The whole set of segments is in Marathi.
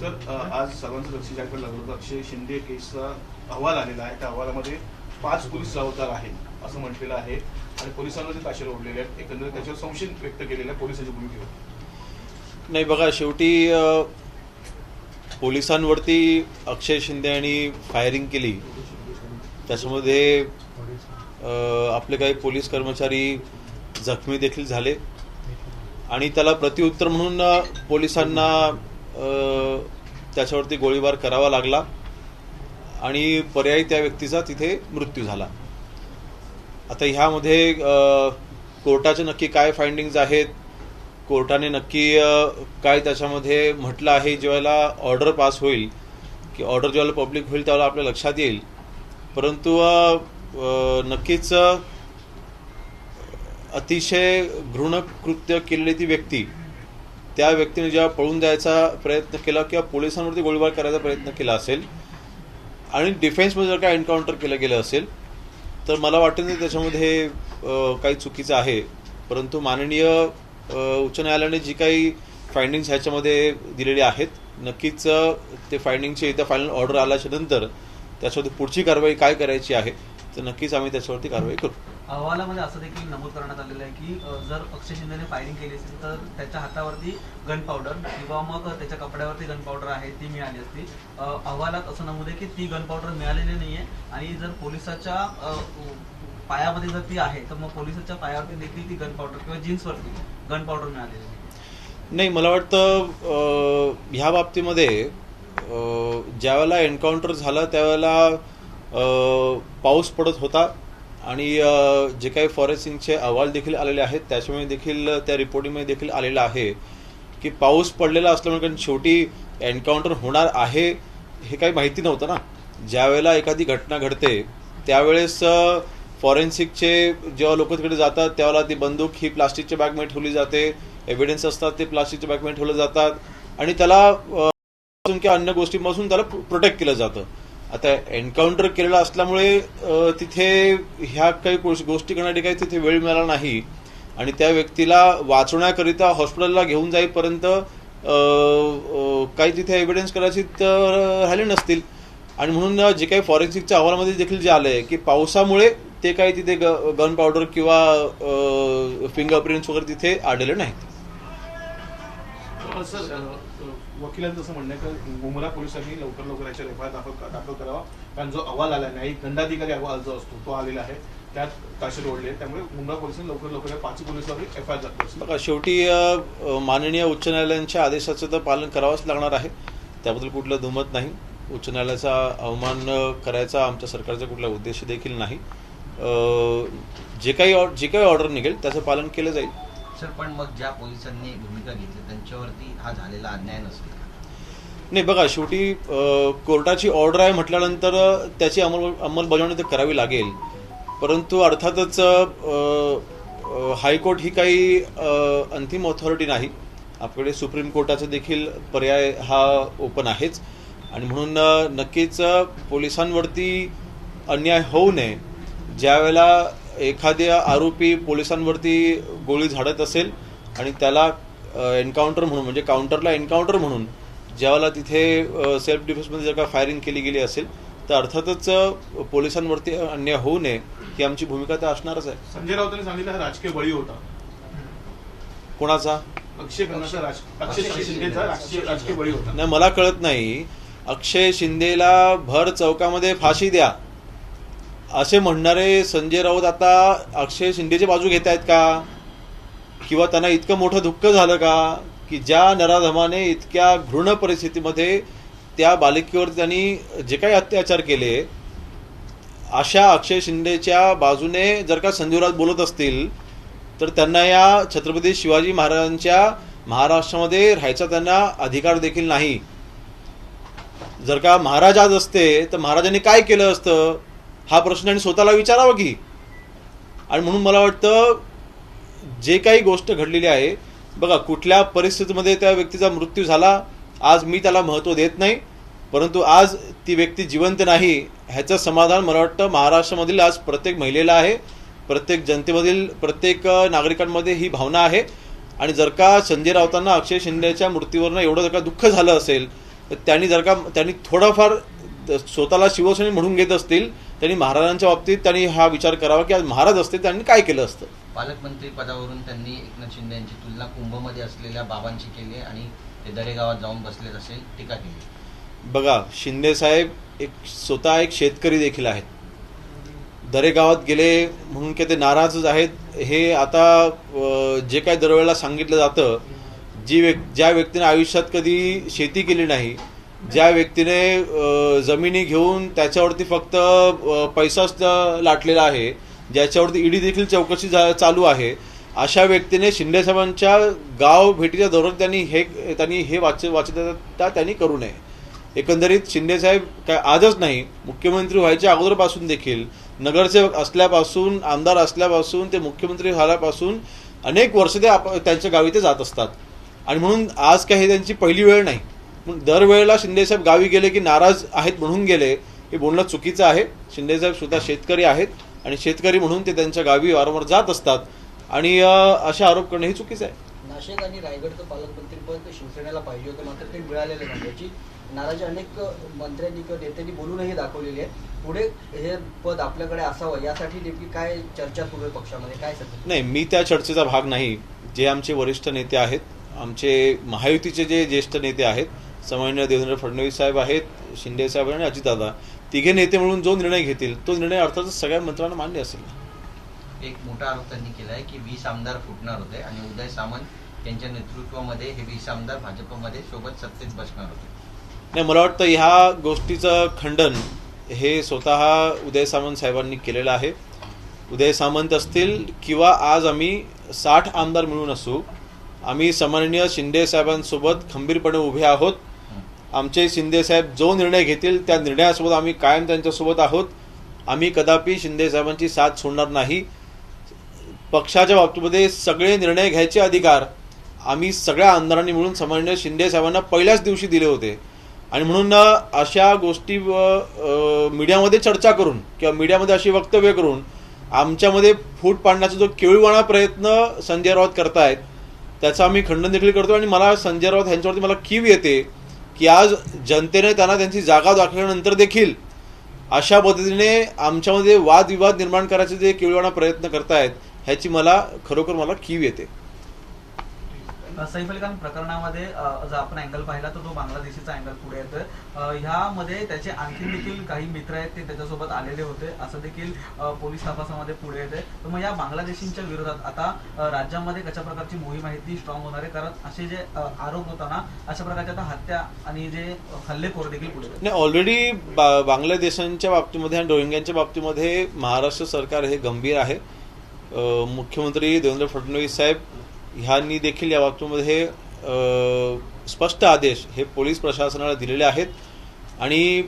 सर आज सर्वांचं लक्ष ज्याकडे लागलं होतं. अक्षय शिंदे केसचा अहवाल आलेला आहे. त्या अहवालामध्ये पाच पोलीस जबाबदार आहेत असं म्हटलेलं आहे. आणि पोलिसांमध्ये ताशेर ओढलेले आहेत. एकंदरीत त्याच्यावर संशय व्यक्त केलेला आहे पोलिसांच्या भूमिकेवर नाही बघा शेवटी पोलिसांवरती अक्षय शिंदे यांनी फायरिंग केली. त्याच्यामध्ये आपले काही पोलीस कर्मचारी जखमी देखील झाले. आणि त्याला प्रत्युत्तर म्हणून पोलिसांना त्याच्यावरती गोळीबार करावा लागला आणि पर्यायी त्या व्यक्तीचा तिथे मृत्यू झाला. आता ह्यामध्ये कोर्टाचे नक्की काय फाइंडिंग्ज आहेत? कोर्टाने नक्की काय त्याच्यामध्ये म्हटलं आहे? ज्यावेळेला ऑर्डर पास होईल की ऑर्डर ज्यावेळेला पब्लिक होईल त्यावेळेला आपल्या लक्षात येईल. परंतु नक्कीच अतिशय घृणकृत्य केलेली ती व्यक्ती त्या व्यक्तीने जेव्हा पळून जायचा प्रयत्न केला किंवा पोलिसांवरती गोळीबार करायचा प्रयत्न केला असेल आणि डिफेन्समध्ये जर काय एन्काउंटर केलं गेलं असेल तर मला वाटतं की त्याच्यामध्ये काही चुकीचं आहे. परंतु माननीय उच्च न्यायालयाने जी काही फायंडिंग्स ह्याच्यामध्ये दिलेली आहेत नक्कीच ते फायंडिंगचे एकदा फायनल ऑर्डर आल्याच्यानंतर त्याच्यावरती पुढची कारवाई काय करायची आहे तर नक्कीच आम्ही त्याच्यावरती कारवाई करू. अहवालामध्ये असं देखील नमूद करण्यात आलेलं आहे की जर अक्षय शिंदेने फायरिंग केली असेल तर त्याच्या हातावरती गन पावडर किंवा मग त्याच्या कपड्यावरती गन पावडर आहे ती मिळाली असती. अहवालात असं नमूद आहे की ती गन पावडर मिळालेली नाही आहे आणि जर पोलिसाच्या पायामध्ये जर ती आहे तर मग पोलिसाच्या पायावरती देखील ती गन पावडर किंवा जीन्सवरती गन पावडर मिळालेली आहे नाही मला वाटतं ह्या बाबतीमध्ये ज्यावेळेला एन्काउंटर झालं त्यावेळेला पाऊस पडत होता. आणि जे काही फॉरेन्सिकचे अहवाल देखील आलेले आहेत त्याच्यामुळे देखील त्या रिपोर्टिंगमध्ये देखील आलेलं आहे की पाऊस पडलेला असल्यामुळे कारण शेवटी एन्काउंटर होणार आहे हे काही माहिती नव्हतं ना. ज्यावेळेला एखादी घटना घडते त्यावेळेस फॉरेन्सिकचे जेव्हा लोक तिकडे जातात त्यावेळेला ती बंदूक ही प्लास्टिकच्या बॅगमध्ये ठेवली जाते एव्हिडन्स असतात ते प्लास्टिकच्या बॅगमध्ये ठेवले जातात आणि त्याला अन्य गोष्टींपासून त्याला प्रोटेक्ट केलं जातं. आता एन्काउंटर केलेलं असल्यामुळे तिथे ह्या काही गोष्टी करण्यासाठी काही तिथे वेळ मिळाला नाही. आणि त्या व्यक्तीला वाचवण्याकरिता हॉस्पिटलला घेऊन जाईपर्यंत काही तिथे एव्हिडन्स कदाचित तर राहिले नसतील. आणि म्हणून जे काही फॉरेन्सिकच्या अहवालामध्ये देखील जे आलंय की पावसामुळे ते काही तिथे गन पावडर किंवा फिंगरप्रिंट्स वगैरे तिथे आढळले नाहीत. वकिलांचं असं म्हणणं आहे की मुंब्रा पोलिसांनी लवकर लवकर याच्यावर एफ आय दाखल दाखल करावा. कारण जो अहवाल आला नाही दंडाधिकारी अहवाल जो असतो तो आलेला आहे. त्यात ताशेर ओढले. त्यामुळे मुंब्रा पोलिसांनी लवकर लवकर पाच पोलिसांवर एफ आय दाखल बघा शेवटी माननीय उच्च न्यायालयांच्या आदेशाचं तर पालन करावंच लागणार आहे. त्याबद्दल कुठलं दुमत नाही. उच्च न्यायालयाचा अवमान करायचा आमच्या सरकारचा कुठला उद्देश देखील नाही. जे काही जे काही ऑर्डर निघेल त्याचं पालन केलं जाईल. सर पण मग ज्या पोलिसांनी भूमिका घेतली त्यांच्यावरती हा झालेला अन्याय नसेल नाही बघा शेवटी कोर्टाची ऑर्डर आहे म्हटल्यानंतर त्याची अंमल अंमलबजावणी तर करावी लागेल. परंतु अर्थातच हायकोर्ट ही काही अंतिम ऑथॉरिटी नाही. आपल्याकडे सुप्रीम कोर्टाचा देखील पर्याय हा ओपन आहेच. आणि म्हणून नक्कीच पोलिसांवरती अन्याय होऊ नये. ज्यावेळेला एखाद्या आरोपी पोलिसांवरती गोळी झाडत असेल आणि त्याला एन्काउंटर म्हणून म्हणजे काउंटरला एन्काउंटर म्हणून ज्यावेळेला तिथे सेल्फ डिफेन्समध्ये जर का फायरिंग केली गेली असेल तर अर्थातच पोलिसांवरती अन्याय होऊ नये ही आमची भूमिका तर असणारच आहे. संजय राऊतांनी सांगितलं हा राजकीय बळी होता. कोणाचा? अक्षय राजकीय बळी होता. नाही मला कळत नाही. अक्षय शिंदेला भर चौकामध्ये फाशी द्या. असे म्हणणारे संजय राऊत आता अक्षय शिंदेची बाजू घेत आहेत का? किंवा त्यांना इतकं मोठं दुःख झालं का? की ज्या नराधमाने इतक्या घृण परिस्थितीमध्ये त्या बालिकेवर त्यांनी जे काही अत्याचार केले अशा अक्षय शिंदेच्या बाजूने जर का संजीवराज बोलत असतील तर त्यांना या छत्रपती शिवाजी महाराजांच्या महाराष्ट्रामध्ये राहायचा त्यांना अधिकार देखील नाही. जर का महाराज आज असते तर महाराजांनी काय केलं असतं? हा प्रश्न आणि स्वतःला विचारावा की? आणि म्हणून मला वाटतं जे काही गोष्ट घडलेली आहे बघा कुठल्या परिस्थितीमध्ये त्या व्यक्तीचा मृत्यू झाला आज मी त्याला महत्त्व देत नाही परंतु आज ती व्यक्ती जिवंत नाही ह्याचं समाधान मला वाटतं महाराष्ट्रामधील आज प्रत्येक महिलेला आहे प्रत्येक जनतेमधील प्रत्येक नागरिकांमध्ये ही भावना आहे. आणि जर का संजय राऊतांना अक्षय शिंदेच्या मृत्यूवरनं एवढं जर का दुःख झालं असेल तर त्यांनी जर का त्यांनी थोडंफार स्वतःला शिवसेने म्हणून घेत असतील त्यांनी महाराजांच्या बाबतीत त्यांनी हा विचार करावा की आज महाराज असते त्यांनी काय केलं असतं? पालकमंत्री पदावरून त्यांनी एकनाथ शिंदे यांची तुलना कुंभमध्ये असलेल्या बाबांची केली आणि ते दरेगावात जाऊन बसलेत असे टीका केली. बघा शिंदे साहेब एक स्वतः एक शेतकरी देखील आहेत. दरेगावात गेले म्हणून की ते नाराजच आहेत हे आता जे काय दरवेळेला सांगितलं जातं जी व्यक् ज्या व्यक्तीने आयुष्यात कधी शेती केली नाही ज्या व्यक्तीने जमिनी घेऊन त्याच्यावरती फक्त पैसाच लाटलेला आहे ज्याच्यावरती ईडी देखील चौकशी झा- चालू आहे अशा व्यक्तीने शिंदे साहेबांच्या गाव भेटीच्या दौऱ्यात त्यांनी हे त्यांनी हे वाच वाचता त्यांनी करू नये. एकंदरीत शिंदेसाहेब काय आजच नाही मुख्यमंत्री व्हायच्या अगोदरपासून देखील नगरसेवक असल्यापासून आमदार असल्यापासून ते मुख्यमंत्री झाल्यापासून अनेक वर्ष ते आप त्यांच्या गावी ते जात असतात. आणि म्हणून आज काही त्यांची पहिली वेळ नाही. म्हणून दरवेळेला शिंदेसाहेब गावी गेले की नाराज आहेत म्हणून गेले हे बोलणं चुकीचं आहे. शिंदेसाहेब सुद्धा शेतकरी आहेत आणि शेतकरी म्हणून ते त्यांच्या गावी वारंवार जात असतात. आणि असे आरोप करणं हे चुकीचं आहे. नाशिक आणि रायगडचं पालकमंत्रीपद शिवसेनेला पाहिजे होतं मात्र ते मिळालेलं नाही. याची नाराजी अनेक मंत्र्यांनी किंवा नेत्यांनी बोलूनही दाखवलेली आहे. पुढे हे पद आपल्याकडे असावं यासाठी नेमकी काय चर्चा सुरू आहे पक्षामध्ये? काय नाही मी त्या चर्चेचा भाग नाही. जे आमचे वरिष्ठ नेते आहेत आमचे महायुतीचे जे ज्येष्ठ नेते आहेत सन्माननीय देवेंद्र फडणवीस साहेब आहेत शिंदे साहेब आणि अजितदादा. तिघे नेते म्हणून जो निर्णय घेतील तो निर्णय अर्थातच सगळ्या मंत्र्यांना मान्य असेल एक मोठा आरोप त्यांनी केला आहे की वीस आमदार फुटणार होते आणि उदय सामंत यांच्या नेतृत्वामध्ये हे वीस आमदार भाजपमध्ये सोबत सत्तेत बसणार होते. नाही मला वाटतं ह्या गोष्टीचं खंडन हे स्वतः उदय सामंत साहेबांनी केलेलं आहे. उदय सामंत असतील किंवा आज आम्ही साठ आमदार मिळून असू आम्ही सन्माननीय शिंदे साहेबांसोबत खंबीरपणे उभे आहोत. आमचे शिंदेसाहेब जो निर्णय घेतील त्या निर्णयासोबत आम्ही कायम त्यांच्यासोबत आहोत. आम्ही कदापि शिंदेसाहेबांची साथ सोडणार नाही. पक्षाच्या बाबतीमध्ये सगळे निर्णय घ्यायचे अधिकार आम्ही सगळ्या आमदारांनी मिळून सन्माननीय शिंदेसाहेबांना पहिल्याच दिवशी दिले होते. आणि म्हणून अशा गोष्टी मीडियामध्ये चर्चा करून किंवा मीडियामध्ये अशी वक्तव्य करून आमच्यामध्ये फूट पाडण्याचा जो केळीवाणा प्रयत्न संजय राऊत करतायत त्याचं आम्ही खंडन देखील करतो. आणि मला संजय राऊत यांच्यावरती मला कीव येते. की आज जनतेने त्यांना त्यांची जागा दाखवल्यानंतर देखील अशा पद्धतीने आमच्यामध्ये वादविवाद निर्माण करायचे जे केळीवाणा प्रयत्न करतायत ह्याची मला खरोखर मला कीव येते. सैफ अली खान प्रकरणामध्ये जर आपण अँगल पाहिला तर तो बांगलादेशीचा अँगल पुढे येतोय. ह्यामध्ये त्याचे आणखी देखील काही मित्र आहेत ते त्याच्यासोबत आलेले होते. असं देखील पोलीस तपासामध्ये पुढे येते तर मग या बांगलादेशींच्या विरोधात आता राज्यामध्ये कशा प्रकारची मोहीम आहे ती स्ट्रॉंग होणार आहे? कारण असे जे आरोप होताना अशा प्रकारच्या आता हत्या आणि जे हल्लेखोर देखील पुढे नाही ऑलरेडी बा बांगलादेशांच्या बाबतीमध्ये आणि रोहिंग्यांच्या बाबतीमध्ये महाराष्ट्र सरकार हे गंभीर आहे. मुख्यमंत्री देवेंद्र फडणवीस साहेब ह्यांनी देखील या बाबतीमध्ये स्पष्ट आदेश हे पोलीस प्रशासनाला दिलेले आहेत. आणि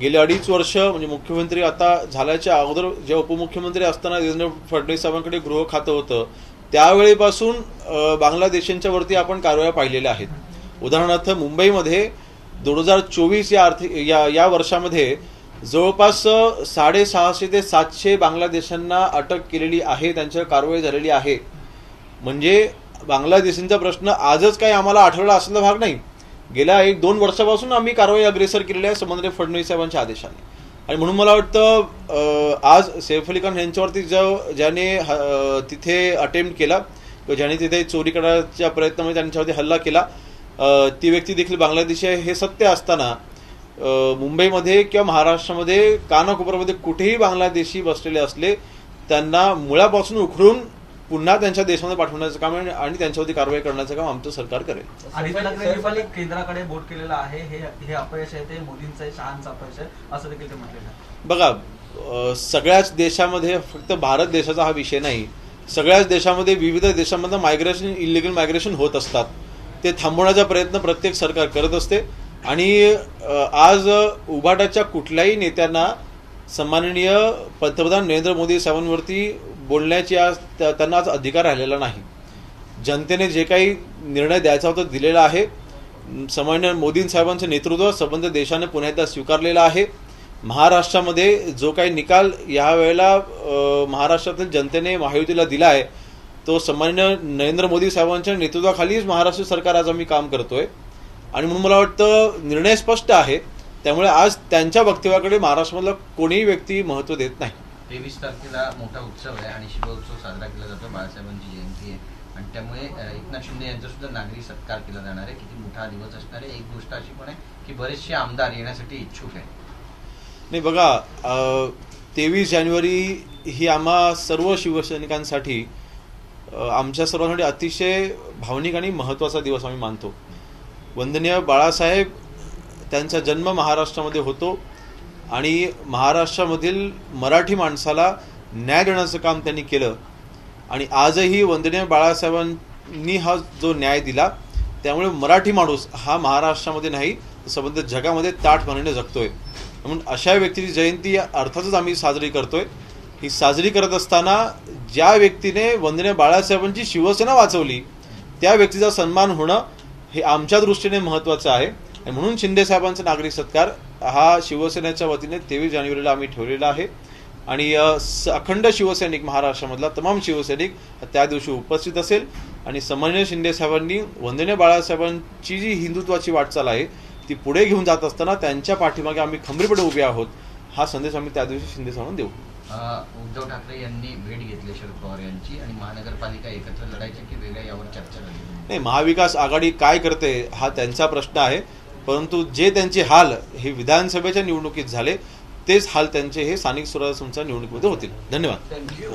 गेले अडीच वर्ष म्हणजे मुख्यमंत्री आता झाल्याच्या अगोदर जे उपमुख्यमंत्री असताना देवेंद्र फडणवीस साहेबांकडे गृह खातं होतं त्यावेळेपासून बांगलादेशांच्या वरती आपण कारवाया पाहिलेल्या आहेत. उदाहरणार्थ मुंबईमध्ये दोन हजार चोवीस या आर्थिक या या वर्षामध्ये जवळपास साडेसहाशे ते सातशे बांगलादेशांना अटक केलेली आहे त्यांच्यावर कारवाई झालेली आहे. म्हणजे बांगलादेशींचा प्रश्न आजच काही आम्हाला आठवला असलेला भाग नाही. गेल्या एक दोन वर्षापासून आम्ही कारवाई अग्रेसर केलेली आहे संबंधित फडणवीस साहेबांच्या आदेशाने. आणि म्हणून मला वाटतं आज सैफ अली खान यांच्यावरती जो ज्याने ह- तिथे अटेम्प्ट केला किंवा ज्याने तिथे चोरी करण्याच्या प्रयत्नामध्ये त्यांच्यावरती हल्ला केला ती व्यक्ती देखील बांगलादेशी आहे हे सत्य असताना मुंबईमध्ये किंवा महाराष्ट्रामध्ये कानाकोपऱ्यामध्ये कुठेही बांगलादेशी बसलेले असले त्यांना मुळापासून उखडून पुन्हा त्यांच्या देशामध्ये पाठवण्याचं काम आणि त्यांच्यावरती कारवाई करण्याचं काम आमचं सरकार करेल. अली केंद्राकडे बोट केलेलं आहे. हे हे अपयश आहे ते मोदींचं आहे शहांचं अपयश आहे असं देखील ते म्हटलेलं आहे. बघा सगळ्याच देशामध्ये फक्त भारत देशाचा हा विषय नाही. सगळ्याच देशामध्ये विविध देशांमधनं मायग्रेशन इलिगल मायग्रेशन होत असतात. ते थांबवण्याचा प्रयत्न प्रत्येक सरकार करत असते. आणि आज उभाटाच्या कुठल्याही नेत्यांना सन्माननीय पंतप्रधान नरेंद्र मोदी साहेबांवरती बोलण्याची आज त्या- त्यांना आज अधिकार राहिलेला नाही. जनतेने जे काही निर्णय द्यायचा होता दिलेला आहे. सामान्य मोदी साहेबांचं नेतृत्व संबंध देशाने पुन्हा एकदा स्वीकारलेलं आहे. महाराष्ट्रामध्ये जो काही निकाल यावेळेला महाराष्ट्रातील जनतेने महायुतीला दिला आहे तो सामान्य नरेंद्र मोदी साहेबांच्या नेतृत्वाखालीच महाराष्ट्र सरकार आज आम्ही काम करतोय. आणि म्हणून मला वाटतं निर्णय स्पष्ट आहे. त्यामुळे आज त्यांच्या वक्तव्याकडे महाराष्ट्रामधला कोणीही व्यक्ती महत्त्व देत नाही. तेवीस तारखेला मोठा उत्सव आहे आणि शिवोत्सव साजरा केला जातो. बाळासाहेबांची जयंती आहे. आणि त्यामुळे एकनाथ शिंदे यांचा सुद्धा नागरी सत्कार केला जाणार आहे. किती मोठा दिवस असणार आहे. एक गोष्ट अशी पण आहे की बरेचसे आमदार येण्यासाठी इच्छुक आहे नाही बघा तेवीस जानेवारी ही आम्हा सर्व शिवसैनिकांसाठी आमच्या सर्वांसाठी अतिशय भावनिक आणि महत्त्वाचा दिवस आम्ही मानतो. वंदनीय बाळासाहेब त्यांचा जन्म महाराष्ट्रामध्ये होतो. आणि महाराष्ट्रामधील मराठी माणसाला न्याय देण्याचं काम त्यांनी केलं. आणि आजही वंदनीय बाळासाहेबांनी हा जो न्याय दिला त्यामुळे मराठी माणूस हा महाराष्ट्रामध्ये नाही संबंध जगामध्ये ताटपणाने जगतोय. म्हणून अशा व्यक्तीची जयंती अर्थातच आम्ही साजरी करतोय. ही साजरी करत असताना ज्या व्यक्तीने वंदनीय बाळासाहेबांची शिवसेना वाचवली त्या व्यक्तीचा सन्मान होणं हे आमच्या दृष्टीने महत्त्वाचं आहे. आणि म्हणून शिंदे साहेबांचा नागरिक सत्कार हा शिवसेनेच्या वतीने तेवीस जानेवारीला आम्ही ठेवलेला आहे. आणि अखंड शिवसैनिक महाराष्ट्रामधला तमाम शिवसैनिक त्या दिवशी उपस्थित असेल. आणि सन्मान्य शिंदे साहेबांनी वंदनीय बाळासाहेबांची जी हिंदुत्वाची वाटचाल आहे ती पुढे घेऊन जात असताना त्यांच्या पाठीमागे आम्ही खंबीरपणे उभे आहोत. हा संदेश आम्ही त्या दिवशी शिंदे साहेबांना देऊ. उद्धव ठाकरे यांनी भेट घेतली शरद पवार यांची आणि महानगरपालिका एकत्र लढायची की वेगळ्या यावर चर्चा झाली. नाही महाविकास आघाडी काय करते हा त्यांचा प्रश्न आहे. परंतु जे त्यांचे हाल हे विधानसभेच्या निवडणुकीत झाले तेच हाल त्यांचे हे स्थानिक स्वराज्य संस्था निवडणुकीमध्ये होतील. धन्यवाद. थँक्यू